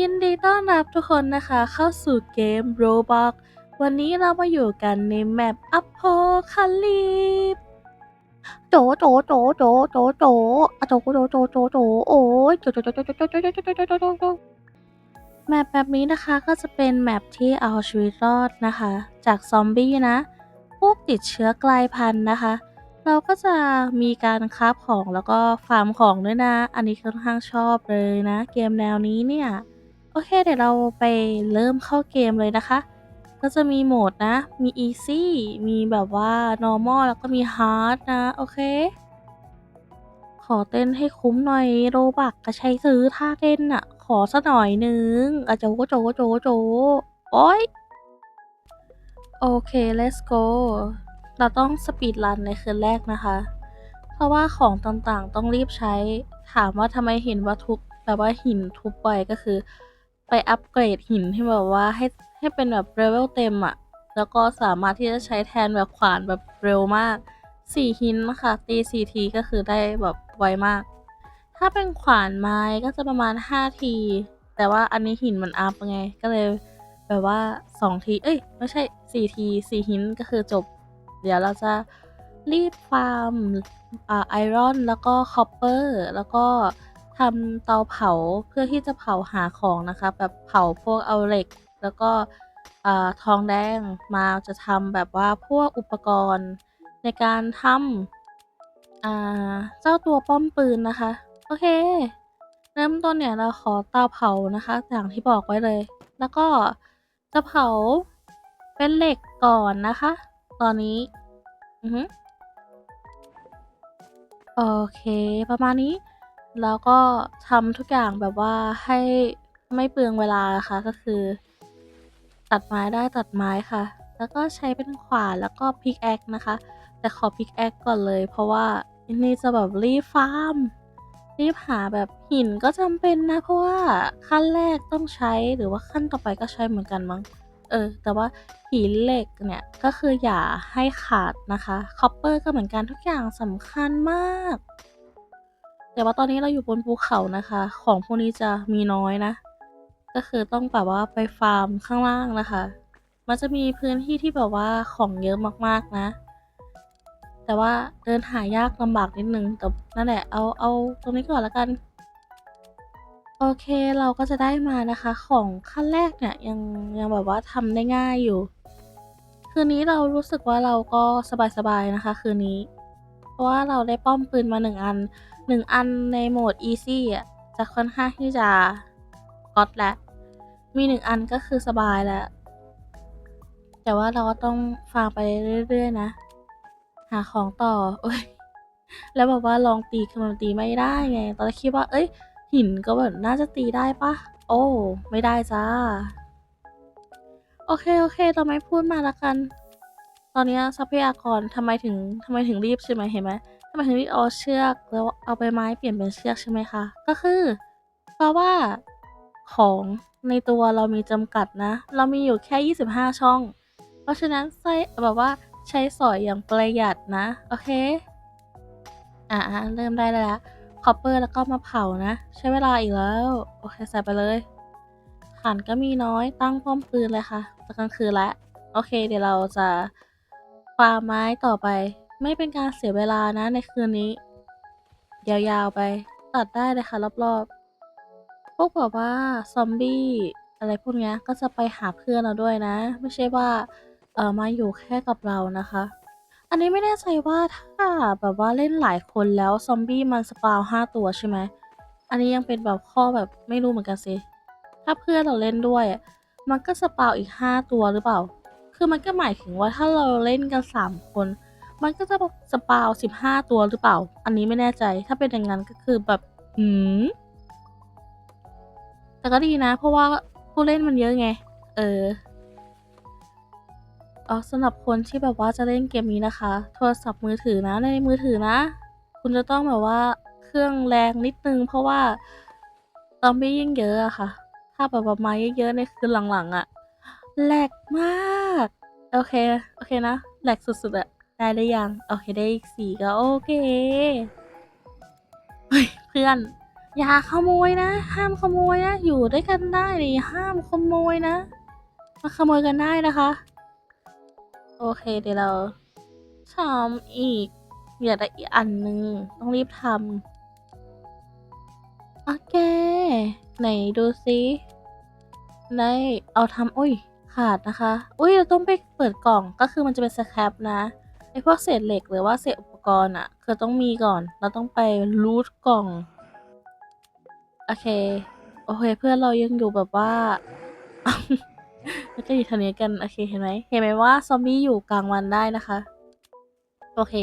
ยินดีต้อนรับทุกคนนะคะเข้าสู่เกม Roblox วันนี้เรามาอยู่กันในแมป Apocalypse โจโจโจโจโจโจอะโจโจโจโจโจโอ้ยโจโจโจโจโจโจโจโจโจโจโจโจแมปแบบนี้นะคะก็จะเป็นแมปที่เอาชีวิตรอดนะคะ จากซอมบี้นะ พวกติดเชื้อกลายพันธุ์นะคะ เราก็จะมีการคราฟของแล้วก็ฟาร์มของด้วยนะ อันนี้ค่อนข้างชอบเลยนะ เกมแนวนี้เนี่ย โอเค เดี๋ยวเราไปเริ่มเข้าเกมเลยนะคะ ก็จะมีโหมดนะ มี easy มีแบบว่า normal แล้วก็มี hard นะ โอเค ขอเต้นให้คุ้มหน่อยโรบักก็ใช้ซื้อท่าเต้นอะขอสักหน่อยนึงอะโจโจโจโจโอ้ยโอเค let's go เราต้องสปีดรันในคืนแรกนะคะ เพราะว่าของต่างๆต้องรีบใช้ ถามว่าทำไมเห็นว่าทุบแบบว่าหินทุบไปก็คือ ไปอัปเกรดหินให้แบบว่าให้ให้เป็นแบบเลเวลเต็มอะแล้วก็สามารถที่จะใช้แทนแบบขวานแบบเร็วมากสี่หินนะคะตีสี่ทีก็คือได้แบบไวมาก ถ้าเป็นขวานไม้ก็จะประมาณห้าที แต่ว่าอันนี้หินมันอัพไง ก็เลยแบบว่าสองที เอ้ย ไม่ใช่สี่ทีสี่หินก็คือจบ เดี๋ยวเราจะรีบฟาร์มอ่าไอรอนแล้วก็คอปเปอร์แล้วก็ ทำเตาเผาเพื่อที่จะเผาหาของนะคะ แบบเผาพวกเอาเหล็ก แล้วก็ทองแดงมาจะทำแบบว่าพวกอุปกรณ์ในการทำเจ้าตัวป้อมปืนนะคะ โอเค เริ่มต้นเนี่ยเราขอเตาเผานะคะอย่างที่บอกไว้เลย แล้วก็จะเผาเป็นเหล็กก่อนนะคะ ตอนนี้ อือโอเค ประมาณนี้ แล้วก็ทำทุกอย่างแบบว่าให้ไม่เปลืองเวลาค่ะก็คือ ตัดไม้ได้ตัดไม้ค่ะ แล้วก็ใช้เป็นขวานแล้วก็พิกแอคนะคะ แต่ขอพิกแอคก่อนเลย เพราะว่านี่จะแบบรีฟาร์มรีบหาแบบหินก็จำเป็นนะ เพราะว่าขั้นแรกต้องใช้หรือว่าขั้นต่อไปก็ใช้เหมือนกันมั้งเออ แต่ว่าหินเหล็กเนี่ยก็คืออย่าให้ขาดนะคะคอปเปอร์ก็เหมือนกันทุกอย่างสำคัญมาก แต่ว่าตอนนี้เราอยู่บนภูเขานะคะ ของพวกนี้จะมีน้อยนะ ก็คือต้องแบบว่าไปฟาร์มข้างล่างนะคะ มันจะมีพื้นที่ที่แบบว่าของเยอะมากๆนะ แต่ว่าเดินหายากลำบากนิดนึง แต่นั่นแหละ เอาเอาตรงนี้ก่อนล้วกัน โอเคเราก็จะได้มานะคะ ของขั้นแรกเนี่ยยังยังแบบว่าทำได้ง่ายอยู่ คืนนี้เรารู้สึกว่าเราก็สบายๆนะคะ คืนนี้ เพราะว่าเราได้ป้อมปืนมาหนึ่งอัน หนึ่งอันในโหมด easy อะจะค่อนข้างที่จะก๊อตแล้วมีหนึ่งอันก็คือสบายแล้ว แต่ว่าเราก็ต้องฟาร์ไปเรื่อย ๆ นะ หาของต่อโอ้ย แล้วแบบว่าลองตีคือมันตีไม่ได้ไง ตอนแรกคิดว่า เอ้ย หินก็แบบน่าจะตีได้ปะ โอ้ ไม่ได้จ้า โอเค โอเคเราไม่พูดมาละกัน ตอนนี้ทรัพยากรทำไมถึงทำไมถึงรีบใช่ไหมเห็นไหม ทำไมถึงรีบเอาเชือกแล้วเอาใบไม้เปลี่ยนเป็นเชือกใช่ไหมคะ ก็คือ เพราะว่าของในตัวเรามีจำกัดนะ เรามีอยู่แค่ 25 ช่อง เพราะฉะนั้นใส่แบบว่าใช้สอยอย่างประหยัดนะ โอเค อ่าเริ่มได้แล้วคอปเปอร์แล้วก็มาเผานะ ใช้เวลาอีกแล้ว โอเค ใส่ไปเลยฐานก็มีน้อยตั้งป้อมปืนเลยค่ะตอนกลางคืนแล้วโอเค เดี๋ยวเราจะฟาร์มไม้ต่อไป ไม่เป็นการเสียเวลานะในคืนนี้ ยาวๆไป ตัดได้เลยค่ะรอบๆ พวกแบบว่าซอมบี้อะไรพวกนี้ก็จะไปหาเพื่อนเราด้วยนะ ไม่ใช่ว่าเออมาอยู่แค่กับเรานะคะ อันนี้ไม่แน่ใจว่าถ้าแบบว่าเล่นหลายคนแล้วซอมบี้มันสปาวห้าตัวใช่ไหมอันนี้ยังเป็นแบบข้อแบบไม่รู้เหมือนกันสิ ถ้าเพื่อนเราเล่นด้วย มันก็สปาวอีกห้าตัวหรือเปล่า คือมันก็หมายถึงว่าถ้าเราเล่นกันสามคน มันก็จะสปาวสิบห้าตัวหรือเปล่า อันนี้ไม่แน่ใจ ถ้าเป็นอย่างนั้นก็คือแบบหืม แต่ก็ดีนะ เพราะว่าผู้เล่นมันเยอะไง เอออ๋อสำหรับคนที่แบบว่าจะเล่นเกมนี้นะคะ โทรศัพท์มือถือนะ ในมือถือนะ คุณจะต้องแบบว่าเครื่องแรงนิดนึง เพราะว่าซอมบี้ยิ่งเยอะอะค่ะ ถ้าแบบว่ามาเยอะๆในคืนหลังๆอะแหลกมาก โอเค โอเคนะแหลกสุดๆอะ ได้ได้ยัง โอเคได้อีกสี่ก็โอเค เฮ้ย เพื่อน อย่าขโมยนะ ห้ามขโมยนะ อยู่ด้วยกันได้ดิห้ามขโมยนะ มาขโมยกันได้นะคะ โอเคเดี๋ยวเราทำอีกอยากได้อีกอันหนึ่งต้องรีบทำโอเค ไหนดูซิได้เอาทำอุ้ยขาดนะคะ อุ้ยเราต้องไปเปิดกล่องก็คือมันจะเป็นสแครับนะ ไอพวกเศษเหล็กหรือว่าเศษอุปกรณ์อะคือต้องมีก่อน เราต้องไปรูทกล่อง โอเค โอเค เพื่อนเรายังอยู่แบบว่าแล้วก็อยู่แถวนี้กัน โอเค เห็นไหม เห็นไหมว่าซอมบี้อยู่กลางวันได้นะคะ โอเค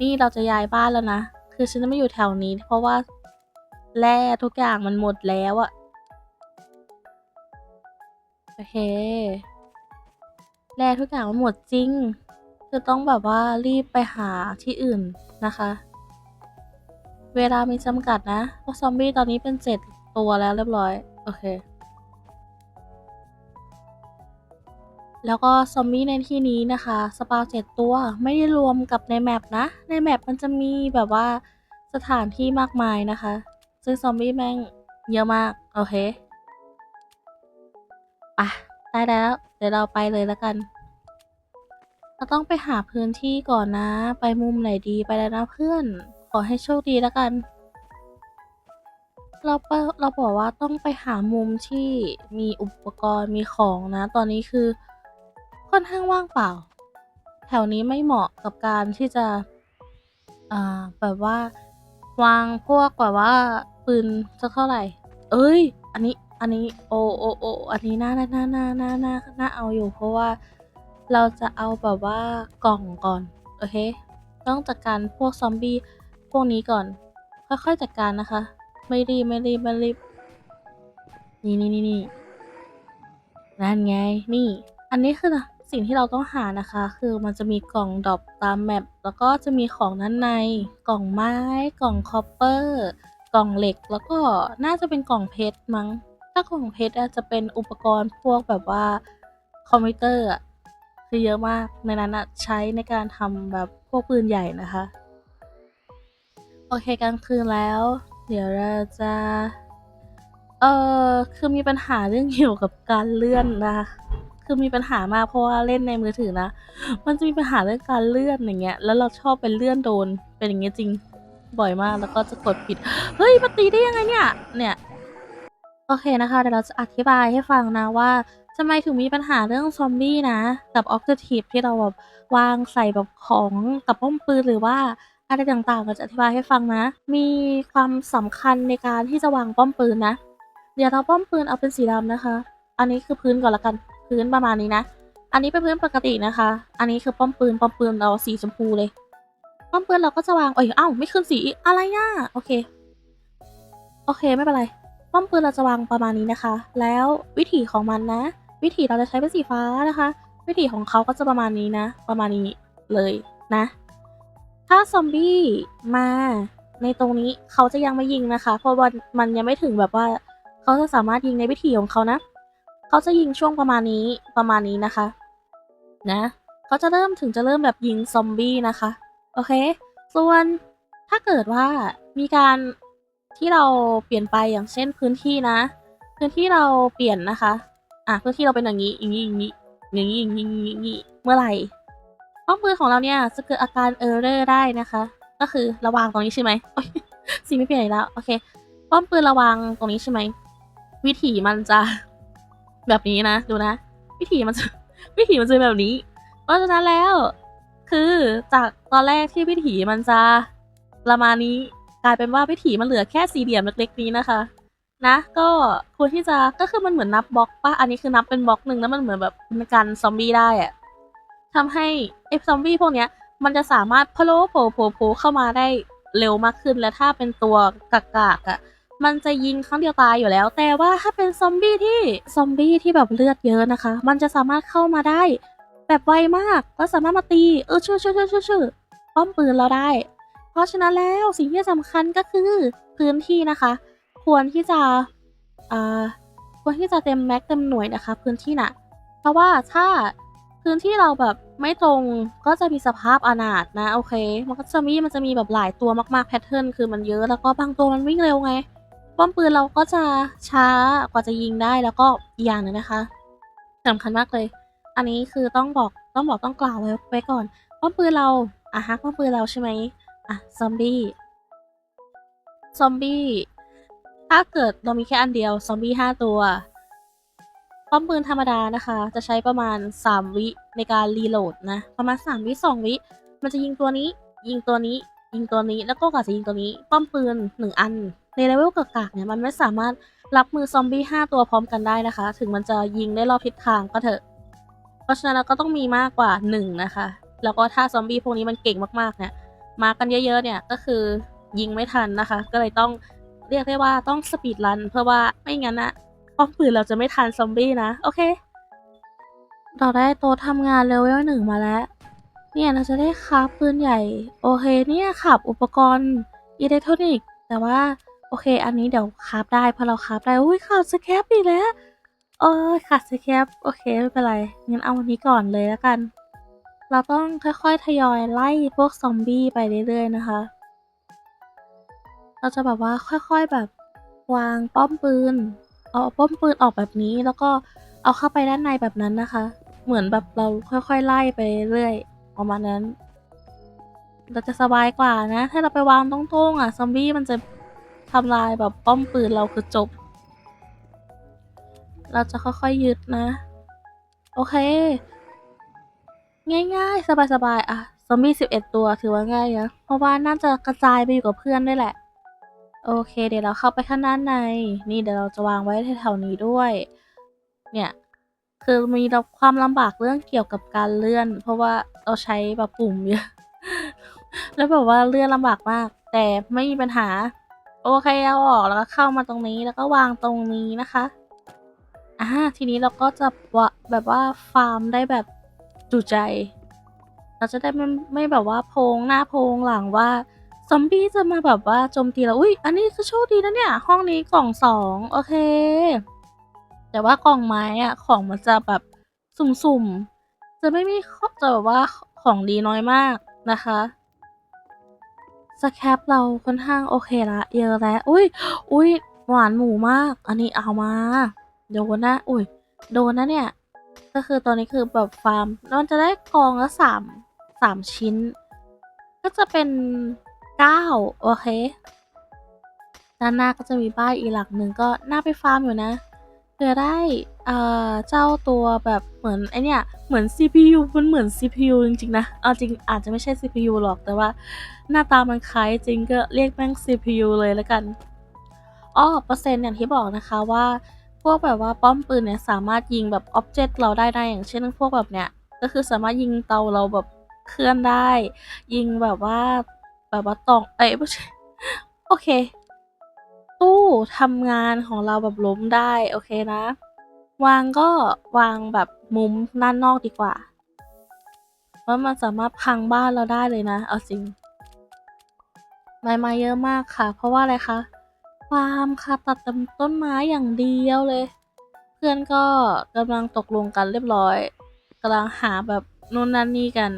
นี่เราจะย้ายบ้านแล้วนะ คือฉันจะไม่อยู่แถวนี้ เพราะว่าแร่ทุกอย่างมันหมดแล้วอะโอเคแร่ทุกอย่างมันหมดจริง คือต้องแบบว่ารีบไปหาที่อื่นนะคะ เวลามีจำกัดนะเพราะซอมบี้ตอนนี้เป็นเจ็ดตัวแล้วเรียบร้อย โอเค แล้วก็ซอมบี้ในที่นี้นะคะ สปาวเจ็ดตัวไม่ได้รวมกับในแมปนะ ในแมปมันจะมีแบบว่าสถานที่มากมายนะคะ ซึ่งซอมบี้แม่งเยอะมาก โอเคไปะได้แล้ว เดี๋ยวเราไปเลยแล้วกัน เราต้องไปหาพื้นที่ก่อนนะ ไปมุมไหนดีไปแล้วนะเพื่อน ขอให้โชคดีแล้วกัน เราเราบอกว่าต้องไปหามุมที่มีอุปกรณ์มีของนะ ตอนนี้คือค่อนข้างว่างเปล่า แถวนี้ไม่เหมาะกับการที่จะ อ่า แบบว่า วางพวกแบบว่าปืนสักเท่าไหร่ เอ้ย อันนี้ อันนี้ โอโอโออันนี้น่าน่าน่าน่าน่าน่าน่าเอาอยู่เพราะว่า เราจะเอาแบบว่ากล่องก่อน โอเค ต้องจัดการพวกซอมบี้พวกนี้ก่อน ค่อยๆจัดการนะคะ ไม่รีบไม่รีบไม่รีบ นี่นี่นี่นี่นั่นไง นี่ อันนี้คือสิ่งที่เราต้องหานะคะ คือมันจะมีกล่องดรอปตามแมปแล้วก็จะมีของด้านใน กล่องไม้ กล่องคอปเปอร์ กล่องเหล็ก แล้วก็น่าจะเป็นกล่องเพชรมั้ง ถ้ากล่องเพชรอะจะเป็นอุปกรณ์พวกแบบว่าคอมพิวเตอร์อะ คือเยอะมากในนั้นอะใช้ในการทำแบบพวกปืนใหญ่นะคะ โอเคกลางคืนแล้ว เดี๋ยวเราจะเออคือมีปัญหาเรื่องเกี่ยวกับการเลื่อนนะคะคือมีปัญหามากเพราะว่าเล่นในมือถือนะ มันจะมีปัญหาเรื่องการเลื่อนอย่างเงี้ย แล้วเราชอบเป็นเลื่อนโดน เป็นอย่างเงี้ยจริง บ่อยมาก แล้วก็จะกดผิด เฮ้ยมาตีได้ยังไงเนี่ย เนี่ย โอเคนะคะ เดี๋ยวเราจะอธิบายให้ฟังนะว่า ทำไมถึงมีปัญหาเรื่องซอมบี้นะ กับออกเ i ทีฟที่เราแบบวางใส่แบบของกับป้อมปืนหรือว่าอะไรต่างๆเราจะอธิบายให้ฟังนะ มีความสำคัญในการที่จะวางป้อมปืนนะ เดี๋ยวเราป้อมปืนเอาเป็นสีดำนะคะ อันนี้คือพื้นก่อนละกันพื้นประมาณนี้นะ อันนี้เป็นพื้นปกตินะคะ อันนี้คือป้อมปืนป้อมปืนเราสีชมพูเลย ป้อมปืนเราก็จะวางเอ้ยเอ้าไม่ขึ้นสีอะไรอะโอเค โอเคไม่เป็นไร ป้อมปืนเราจะวางประมาณนี้นะคะ แล้ววิถีของมันนะ วิถีเราจะใช้เป็นสีฟ้านะคะ วิถีของเขาก็จะประมาณนี้นะ ประมาณนี้เลยนะ ถ้าซอมบี้มาในตรงนี้เขาจะยังไม่ยิงนะคะ เพราะว่ามันยังไม่ถึงแบบว่าเขาจะสามารถยิงในวิถีของเขานะ เขาจะยิงช่วงประมาณนี้ประมาณนี้นะคะ นะเขาจะเริ่มถึงจะเริ่มแบบยิงซอมบี้นะคะ โอเค ส่วนถ้าเกิดว่ามีการที่เราเปลี่ยนไปอย่างเช่นพื้นที่นะ พื้นที่เราเปลี่ยนนะคะ อะพื้นที่เราเป็นอย่างนี้อย่างนี้อย่างนี้อย่างนี้อย่างนี้อย่างนี้เมื่อไหร่ป้อมปืนของเราเนี่ยจะเกิดอาการเออร์เรอร์ได้นะคะ ก็คือระวางตรงนี้ใช่ไหมสีไม่เปลี่ยนแล้วโอเคป้อมปืนระวางตรงนี้ใช่ไหมวิถีมันจะ แบบนี้นะดูนะ วิถีมันจะวิถีมันจะแบบนี้ เพราะฉะนั้นแล้ว คือจากตอนแรกที่วิถีมันจะประมาณนี้กลายเป็นว่าวิถีมันเหลือแค่สี่เหลี่ยมเล็กๆนี้นะคะ นะ ก็ควรที่จะก็คือมันเหมือนนับบล็อกปะอันนี้คือนับเป็นบล็อกหนึ่งแล้วมันเหมือนแบบเป็นการซอมบี้ได้อะทำให้ไอ้ซอมบี้พวกเนี้ย มันจะสามารถพะโล้โผล่โผล่โผล่เข้ามาได้เร็วมากขึ้นและถ้าเป็นตัวกากๆอะ่ะมันจะยิงครั้งเดียวตายอยู่แล้ว แต่ว่าถ้าเป็นซอมบี้ที่ซอมบี้ที่แบบเลือดเยอะนะคะ มันจะสามารถเข้ามาได้ แบบไวมากแล้วสามารถมาตีเออชื่อชื่อชื่อชื่อชื่อป้อมปืนเราได้ เพราะฉะนั้นแล้วสิ่งที่สำคัญก็คือพื้นที่นะคะ ควรที่จะอ่าควรที่จะเต็มแม็กเต็มหน่วยนะคะ พื้นที่น่ะ เพราะว่าถ้าพื้นที่เราแบบไม่ตรงก็จะมีสภาพอนาถนะโอเค มันก็จะมีมันจะมีแบบหลายตัวมากๆแพทเทิร์นคือมันเยอะแล้วก็บางตัวมันวิ่งเร็วไงป้อมปืนเราก็จะช้ากว่าจะยิงได้แล้วก็อย่างนึ่งนะคะสำคัญมากเลย อันนี้คือต้องบอกต้องบอกต้องกล่าวไว้ไว้ก่อนป้อมปืนเราอะฮะป้อมปืนเราใช่ไหมอะซอมบี้ซอมบี้ ถ้าเกิดเรามีแค่อันเดียวซอมบี้ห้าตัวป้อมปืนธรรมดานะคะ จะใช้ประมาณ 3 วิในการรีโหลดนะ ประมาณ 3 วิ 2 วิ มันจะยิงตัวนี้ ยิงตัวนี้ ยิงตัวนี้ แล้วก็กาจะยิงตัวนี้ ป้อมปืน 1 อัน ในเลเวลกากๆเนี่ย มันไม่สามารถรับมือซอมบี้ 5 ตัวพร้อมกันได้นะคะ ถึงมันจะยิงได้รอบทิศทางก็เถอะ เพราะฉะนั้นเราก็ต้องมีมากกว่า 1 นะคะ แล้วก็ถ้าซอมบี้พวกนี้มันเก่งมากๆเนี่ย มากันเยอะๆ เนี่ย ก็คือยิงไม่ทันนะคะ ก็เลยต้อง เรียกได้ว่าต้องสปีดรัน เพื่อว่าไม่งั้นนะป้อมปืนเราจะไม่ทันซอมบี้นะ โอเค เราได้โต๊ะทำงานเลเวลหนึ่งมาแล้ว เนี่ยเราจะได้คราฟปืนใหญ่ โอเคเนี่ยขับอุปกรณ์อิเล็กทรอนิกส์แต่ว่าโอเค อันนี้เดี๋ยวคราฟได้เพราะเราคราฟได้อุ้ยขาดสแครปอีกแล้วเออขาดสแครปโอเคไม่เป็นไรงั้นเอาวันนี้ก่อนเลยแล้วกัน เราต้องค่อยๆทยอยไล่พวกซอมบี้ไปเรื่อยๆนะคะ เราจะแบบว่าค่อยๆแบบวางป้อมปืน เอาป้อมปืนออกแบบนี้ แล้วก็เอาเข้าไปด้านในแบบนั้นนะคะ เหมือนแบบเราค่อยๆไล่ไปเรื่อยประมาณนั้น เราจะสบายกว่านะ ถ้าเราไปวางตรงๆอะซอมบี้มันจะทำลายแบบป้อมปืนเราคือจบ เราจะค่อยๆยึดนะ โอเค ง่ายๆ สบายๆ อะ ซอมบี้สิบเอ็ดตัวถือว่าง่ายนะ เพราะว่าน่าจะกระจายไปอยู่กับเพื่อนด้วยแหละ โอเค เดี๋ยวเราเข้าไปข้างด้านใน นี่เดี๋ยวเราจะวางไว้แถวๆนี้ด้วย เนี่ยคือมีความลำบากเรื่องเกี่ยวกับการเลื่อน เพราะว่าเราใช้แบบปุ่มเยอะ แล้วแบบว่าเลื่อนลำบากมาก แต่ไม่มีปัญหา โอเคเอาออกแล้วก็เข้ามาตรงนี้แล้วก็วางตรงนี้นะคะอ่าทีนี้เราก็จะวะแบบว่าฟาร์มได้แบบจุใจ เราจะได้ไม่ไม่แบบว่าโพงหน้าโพงหลังว่า ซอมบี้จะมาแบบว่าโจมตีเราอุ้ยอันนี้คือโชคดีนะเนี่ย ห้องนี้กล่องสองโอเค แต่ว่ากล่องไม้อะของมันจะแบบสุ่มๆ จะไม่มีข้อจะแบบว่าของดีน้อยมากนะคะสแคปเราค่อนข้างโอเคละเยอะแล้วอุ้ยอุ้ยหวานหมูมาก อันนี้เอามาโดนนะอุ้ยโดนนะเนี่ย ก็คือตอนนี้คือแบบฟาร์มแล้วมันจะได้กองละสามสามชิ้น ก็จะเป็น เก้าโอเค ด้านหน้าก็จะมีบ้านอีกหลักหนึ่งก็น่าไปฟาร์มอยู่นะเพื่อได้เอ่อเจ้าตัวแบบเหมือนไอเนี่ยเหมือน CPU มันเหมือน CPU จริงๆนะเอาจริงอาจจะไม่ใช่ CPU หรอกแต่ว่าหน้าตามันคล้ายจริงก็เรียกแม่ง CPU เลยแล้วกันอ้อเปอร์เซ็นต์อย่างที่บอกนะคะว่าพวกแบบว่าป้อมปืนเนี่ยสามารถยิงแบบอ็อบเจกต์เราได้ได้อย่างเช่นพวกแบบเนี้ยก็คือสามารถยิงเตาเราแบบเคลื่อนได้ ยิงแบบว่า ว่าตองเอ้ยไม่ใช่โอเค ตู้ทำงานของเราแบบล้มได้โอเคนะ วางก็วางแบบมุมด้านนอกดีกว่าเพราะมันสามารถพังบ้านเราได้เลยนะ เอาจริงใบไม้เยอะมากค่ะ เพราะว่าอะไรคะฟาร์มค่ะตัดต้นไม้อย่างเดียวเลย เพื่อนก็กำลังตกลงกันเรียบร้อยกำลังหาแบบนู่นนั่นนี่กัน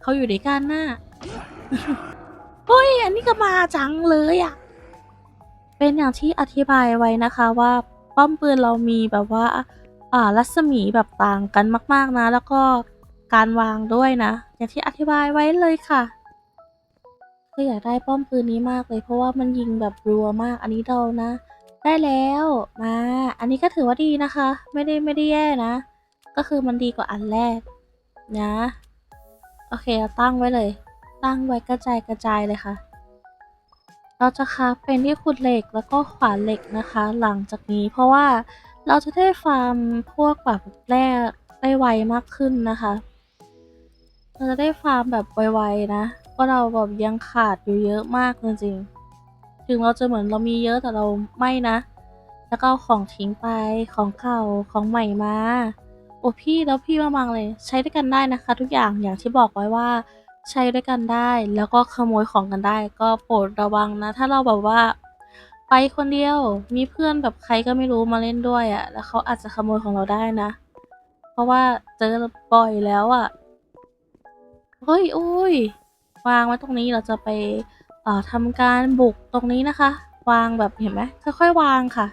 เขาอยู่ด้วยกันน่ะ เฮ้ย อันนี้ก็มาจังเลยอะ เป็นอย่างที่อธิบายไว้นะคะว่าป้อมปืนเรามีแบบว่า อ่ารัศมีแบบต่างกันมาก ๆนะ แล้วก็การวางด้วยนะ อย่างที่อธิบายไว้เลยค่ะก็อยากได้ป้อมปืนนี้มากเลย เพราะว่ามันยิงแบบรัวมาก อันนี้เรานะ ได้แล้วมา อันนี้ก็ถือว่าดีนะคะ ไม่ได้ไม่ได้แย่นะ ก็คือมันดีกว่าอันแรกนะ โอเคเราตั้งไว้เลย ตั้งไว้กระจายกระจายเลยค่ะ เราจะคราฟเป็นที่ขุดเหล็กแล้วก็ขวานเหล็กนะคะ หลังจากนี้เพราะว่าเราจะได้ฟาร์มพวกแบบแร่ได้ไวมากขึ้นนะคะ เราจะได้ฟาร์มแบบไวๆนะเพราะเราแบบยังขาดอยู่เยอะมากจริงๆถึงเราจะเหมือนเรามีเยอะแต่เราไม่นะ แล้วก็เอาของทิ้งไปของเก่าของใหม่มาโอ้พี่แล้วพี่มามังเลย ใช้ด้วยกันได้นะคะ ทุกอย่างอย่างที่บอกไว้ว่า ใช้ด้วยกันได้แล้วก็ขโมยของกันได้ ก็โปรดระวังนะ ถ้าเราแบบว่า ไปคนเดียวมีเพื่อนแบบใครก็ไม่รู้มาเล่นด้วยอะ่ะ แล้วเขาอาจจะขโมยของเราได้นะ เพราะว่าเจอบ่อยแล้วอะ่ะเฮ้ยอุ้ยวางไว้ตรงนี้เราจะไปเอ่อทำการบุกตรงนี้นะคะ วางแบบเห็นไหมค่อยๆวางค่ะ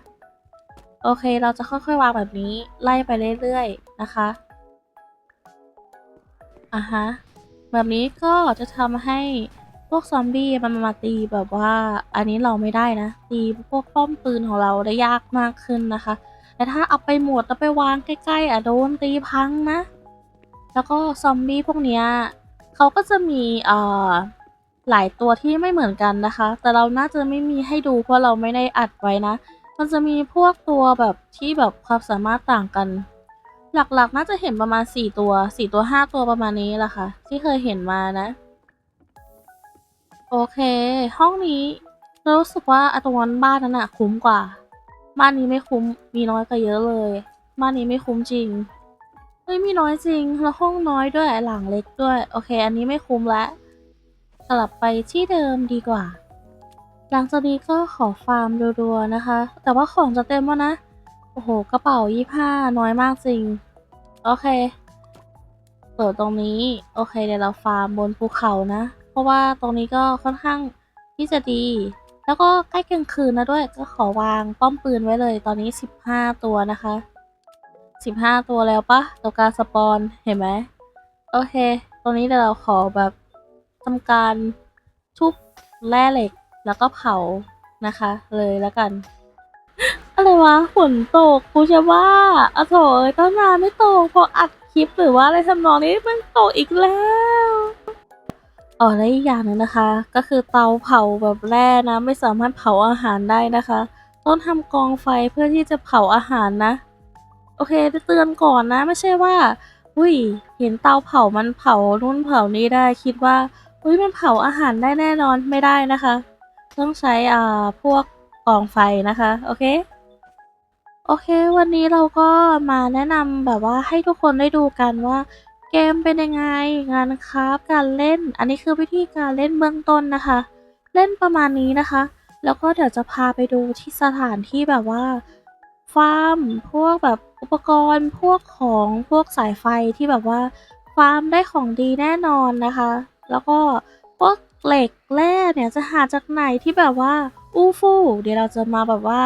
โอเคเราจะค่อยๆวางแบบนี้ไล่ไปเรื่อยๆนะคะอะฮะ แบบนี้ก็จะทำให้พวกซอมบี้มันมาตีแบบว่าอันนี้เราไม่ได้นะ ตีพวกป้อมปืนของเราได้ยากมากขึ้นนะคะ แต่ถ้าเอาไปหมดแล้วไปวางใกล้ๆอะโดนตีพังนะ แล้วก็ซอมบี้พวกเนี้ยเขาก็จะมีเอ่อหลายตัวที่ไม่เหมือนกันนะคะ แต่เราน่าจะไม่มีให้ดูเพราะเราไม่ได้อัดไว้นะ มันจะมีพวกตัวแบบที่แบบความสามารถต่างกัน หลักๆ น่าจะเห็นประมาณ4ตัว4ตัว5ตัวประมาณนี้แหละค่ะ ที่เคยเห็นมานะ โอเค ห้องนี้เรารู้สึกว่าอะตรงนั้นบ้านนั้นอะคุ้มกว่า บ้านนี้ไม่คุ้มมีน้อยกว่าเยอะเลย บ้านนี้ไม่คุ้มจริงเฮ้ยมีน้อยจริงแล้วห้องน้อยด้วยหลังเล็กด้วย โอเค อันนี้ไม่คุ้มแล้วกลับไปที่เดิมดีกว่า หลังจากนี้ก็ขอฟาร์มรัวๆนะคะ แต่ว่าของจะเต็มแล้วนะ โอ้โห กระเป๋ายี่ห้าน้อยมากจริง โอเคเปิดตรงนี้ โอเค เดี๋ยวเราฟาร์มบนภูเขานะ เพราะว่าตรงนี้ก็ค่อนข้างที่จะดี แล้วก็ใกล้กลางคืนนะด้วย ก็ขอวางป้อมปืนไว้เลย ตอนนี้15ตัวนะคะ15ตัวแล้วปะตัวการสปอนเห็นไหม โอเค ตรงนี้เดี๋ยวเราขอแบบทำการทุบแร่เหล็กแล้วก็เผานะคะ เลยแล้วกัน อะไรวะฝนตกกูจะว่าอะโถเอ้ยตั้งนานไม่ตกพออัดคลิปหรือว่าอะไรทำนองนี้มันตกอีกแล้วอ๋อและอีกอย่างหนึงนะคะ ก็คือเตาเผาแบบแร่นะ ไม่สามารถเผาอาหารได้นะคะ ต้องทำกองไฟเพื่อที่จะเผาอาหารนะ โอเคเตือนก่อนนะ ไม่ใช่ว่าอุ้ยเห็นเตาเผามันเผานู่นเผานี่ได้คิดว่าอุ้ยมันเผาอาหารได้แน่นอนไม่ได้นะคะ ต้องใช้อ่าพวก กองไฟนะคะ โอเค โอเค วันนี้เราก็มาแนะนำแบบว่าให้ทุกคนได้ดูกันว่าเกมเป็นยังไงงานคราฟการเล่น อันนี้คือวิธีการเล่นเบื้องต้นนะคะ เล่นประมาณนี้นะคะ แล้วก็เดี๋ยวจะพาไปดูที่สถานที่แบบว่าฟาร์มพวกแบบอุปกรณ์พวกของพวกสายไฟที่แบบว่าฟาร์มได้ของดีแน่นอนนะคะ แล้วก็พวกเหล็กแร่เนี่ยจะหาจากไหนที่แบบว่า อู้ฟู่เดี๋ยวเราจะมาแบบว่า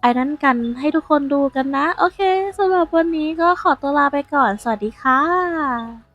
ไอ้นั้นกันให้ทุกคนดูกันนะ โอเคสำหรับวันนี้ก็ขอตัวลาไปก่อน สวัสดีค่ะ